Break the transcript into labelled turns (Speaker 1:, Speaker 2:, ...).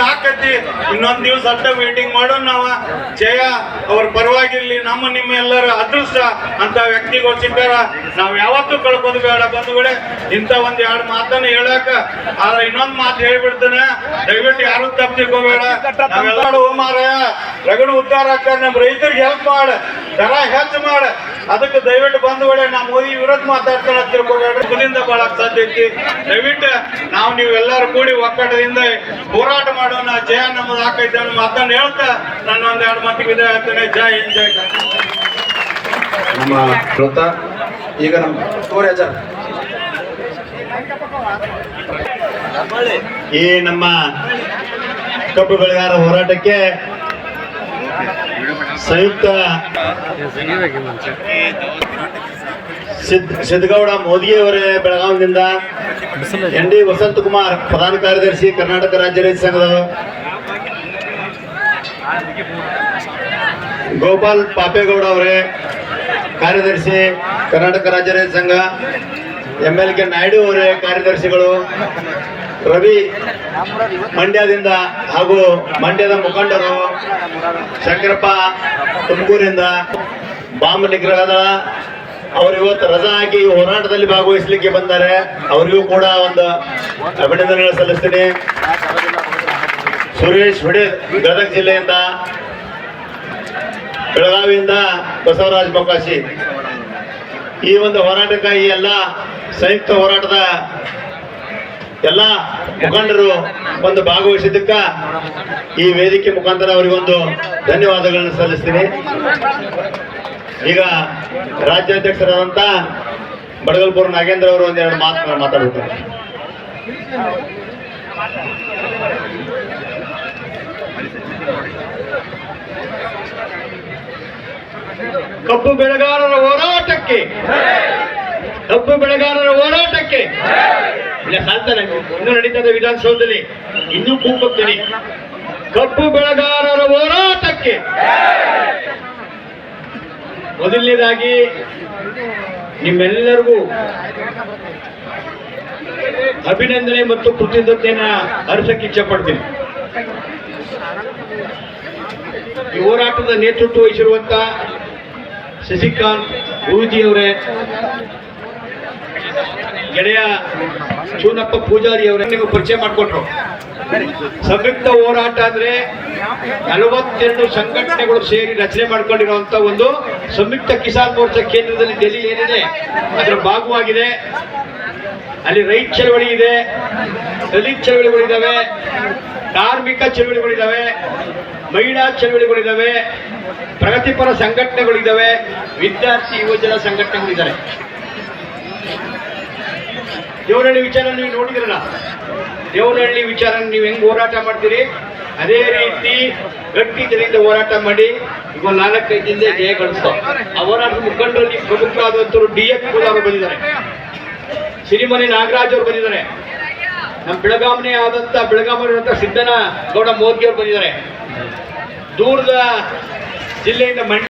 Speaker 1: ಆಕತಿ ಇನ್ನೊಂದ್ ದಿವ್ಸ ಅಟ್ಟ ಮೀಟಿಂಗ್ ಮಾಡೋಣ ನಾವ. ಜಯ, ಅವ್ರ ಪರವಾಗಿರ್ಲಿ, ನಮ್ಮ ನಿಮ್ಮ ಎಲ್ಲರ ಅದೃಷ್ಟ ಅಂತ ವ್ಯಕ್ತಿಗಳು ಸಿಕ್ಕಾರ ನಾವ್ ಯಾವತ್ತೂ ಕಳ್ಕೋದು ಬೇಡ, ಬಂಧುಗಳೇ. ಇಂತ ಒಂದ್ ಎರಡು ಮಾತನ್ನ ಹೇಳಾಕ, ಆದ್ರೆ ಇನ್ನೊಂದ್ ಮಾತು ಹೇಳ್ಬಿಡ್ತೇನೆ. ದಯವಿಟ್ಟು ಯಾರು ತಪ್ಪಿಕೋಬೇಡ ಹೋಮಾರ ಮಾರಾಯ. ರಗಡು ಉದ್ದಾರ ನಮ್ ರೈತರಿಗೆ ಹೆಲ್ಪ್ ಮಾಡ. ದರ ಹೆಚ್ಚು ಮಾಡ. ಅದಕ್ಕೆ ದಯವಿಟ್ಟು ಬಂಧುಗಳೇ, ನಾ ಮೋದಿ ವಿರೋಧ ಮಾತಾಡ್ತಾನೆ ತಿಳ್ಕೊಂಡು. ಇದರಿಂದ ಭಾಳಕ್ಕೆ ಸಾಧ್ಯ ಐತಿ. ದಯವಿಟ್ಟು ನಾವು ನೀವೆಲ್ಲರೂ ಕೂಡಿ ಒಕ್ಕಟದಿಂದ ಹೋರಾಟ ಮಾಡೋಣ. ಜಯ ನಮ್ಮದು ಹಾಕೈತೆ ಅನ್ನೋ ಮಾತನ್ನು ಹೇಳ್ತಾ ನನ್ನ ಒಂದು ಎರಡು ಮಾತಿಗೆ ವಿದಾಯ ಹೇಳ್ತೇನೆ. ಜಯ ಹಿಂದ್, ಜೈ ಕರ್ನಾಟಕ.
Speaker 2: ನಮ್ಮ ಕೃತ ಈಗ ನಮ್ಮ ಅಜ್ಜ
Speaker 3: ಈ ನಮ್ಮ ಕಬ್ಬು ಬೆಳೆಗಾರ ಹೋರಾಟಕ್ಕೆ ಸಂಯುಕ್ತ ಸಿದ್ ಸಿದ್ದಗೌಡ ಮೋದಿಯವರೇ ಬೆಳಗಾವಿಯಿಂದ ಎನ್ ಡಿ ವಸಂತಕುಮಾರ್, ಪ್ರಧಾನ ಕಾರ್ಯದರ್ಶಿ ಕರ್ನಾಟಕ ರಾಜ್ಯ ರೈತ ಸಂಘದ ಗೋಪಾಲ್ ಪಾಪೇಗೌಡ ಅವರೇ ಕಾರ್ಯದರ್ಶಿ ಕರ್ನಾಟಕ ರಾಜ್ಯ ರೈತ ಸಂಘ, ಎಂ ಎಲ್ ಕೆ ನಾಯ್ಡು ಅವರೇ ಕಾರ್ಯದರ್ಶಿಗಳು ರವಿ ಮಂಡ್ಯದಿಂದ ಹಾಗೂ ಮಂಡ್ಯದ ಮುಖಂಡರು ಶಂಕರಪ್ಪ ತುಮಕೂರಿಂದ ಬಾಂಬ್ ನಿಗ್ರಹದ ಅವರು ಇವತ್ತು ರಜಾ ಹಾಕಿ ಹೋರಾಟದಲ್ಲಿ ಭಾಗವಹಿಸಲಿಕ್ಕೆ ಬಂದ್ದಾರೆ ಅವರಿಗೂ ಕೂಡ ಒಂದು ಅಭಿನಂದನೆಗಳು ಸಲ್ಲಿಸ್ತೀನಿ. ಸುರೇಶ್ ಹುಡೆ, ಗದಗ ಜಿಲ್ಲೆಯಿಂದ, ಬೆಳಗಾವಿಯಿಂದ ಬಸವರಾಜ್ ಮೊಕಾಶಿ ಈ ಒಂದು ಹೋರಾಟಕ್ಕಾಗಿ ಎಲ್ಲ ಸಂಯುಕ್ತ ಹೋರಾಟದ ಎಲ್ಲ ಮುಖಂಡರು ಒಂದು ಭಾಗವಹಿಸಿದ್ದಕ್ಕ ಈ ವೇದಿಕೆ ಮುಖಾಂತರ ಅವರಿಗೊಂದು ಧನ್ಯವಾದಗಳನ್ನು ಸಲ್ಲಿಸ್ತೀನಿ. ಈಗ ರಾಜ್ಯಾಧ್ಯಕ್ಷರಾದಂತ ಬಡಗಲ್ಪುರ ನಾಗೇಂದ್ರ ಅವರು ಒಂದೆರಡು ಮಾತು ಮಾತಾಡುತ್ತಾರೆ ಕಬ್ಬು ಬೆಳೆಗಾರರ ಹೋರಾಟಕ್ಕೆ ಕಬ್ಬು ಬೆಳೆಗಾರರ ಹೋರಾಟಕ್ಕೆ ಇಲ್ಲ ಸಾಲ್ತಾನೆ ಇನ್ನೂ ಇದೆ ವಿಧಾನಸೌಧದಲ್ಲಿ. ಇನ್ನೂ ಕೂಗ್ತೀನಿ ಕಬ್ಬು ಬೆಳೆಗಾರರ ಹೋರಾಟಕ್ಕೆ. ಮೊದಲನೇದಾಗಿ ನಿಮ್ಮೆಲ್ಲರಿಗೂ ಅಭಿನಂದನೆ ಮತ್ತು ಕೃತಜ್ಞತೆಯನ್ನ ಅರ್ಸಕ್ಕೆ ಇಚ್ಛೆ ಪಡ್ತೀನಿ ಈ ಹೋರಾಟದ ನೇತೃತ್ವ ವಹಿಸಿರುವಂತ ಶಶಿಕಾಂತ್ ಅವರೇ ಗೆಳೆಯ ಚೂನಪ್ಪ ಪೂಜಾರಿ ಅವರನ್ನು ಪರಿಚಯ ಮಾಡಿಕೊಟ್ರು. ಸಂಯುಕ್ತ ಹೋರಾಟ ಅಂದ್ರೆ ನಲವತ್ತೆರಡು ಸಂಘಟನೆಗಳು ಸೇರಿ ರಚನೆ ಮಾಡ್ಕೊಂಡಿರುವಂತ ಒಂದು ಸಂಯುಕ್ತ ಕಿಸಾನ್ ಮೋರ್ಚಾ ಕೇಂದ್ರದಲ್ಲಿ ಡೆಲ್ಲಿ ಏನಿದೆ, ಅದರ ಭಾಗವಾಗಿದೆ. ಅಲ್ಲಿ ರೈತ ಚಳವಳಿ ಇದೆ, ದಲಿತ ಚಳವಳಿಗಳಿದ್ದಾವೆ ಧಾರ್ಮಿಕ ಚಳವಳಿಗಳಿದ್ದಾವೆ ಮಹಿಳಾ ಚಳವಳಿಗಳಿದ್ದಾವೆ ಪ್ರಗತಿಪರ ಸಂಘಟನೆಗಳಿದ್ದಾವೆ ವಿದ್ಯಾರ್ಥಿ ಯುವಜನ ಸಂಘಟನೆಗಳಿದ್ದಾರೆ ದೇವನಹಳ್ಳಿ ವಿಚಾರ ನೀವು ನೋಡಿದ್ರಲ್ಲ? ದೇವನಹಳ್ಳಿ ವಿಚಾರ ನೀವು ಹೆಂಗ್ ಹೋರಾಟ ಮಾಡ್ತೀರಿ? ಅದೇ ರೀತಿ ಗಟ್ಟಿ ಜನರಿಂದ ಹೋರಾಟ ಮಾಡಿ ಈಗ ನಾಲ್ಕೈದು ಜಯ ಗಳಿಸ್ತಾವ ಅವರ ಮುಖಂಡರಲ್ಲಿ ಪ್ರಮುಖರಾದಂತರು ಡಿ ಎಫ್ ಅವರು ಬಂದಿದ್ದಾರೆ. ಸಿರಿಮನೆ ನಾಗರಾಜ್ ಅವರು ಬಂದಿದ್ದಾರೆ. ನಮ್ಮ ಬೆಳಗಾವಣೆ ಆದಂತ ಬೆಳಗಾವಿ ಸಿದ್ದನ ಗೌಡ ಮೋದಿ ಅವರು ಬಂದಿದ್ದಾರೆ. ದೂರದ ಜಿಲ್ಲೆಯಿಂದ ಮಂಡ್ಯ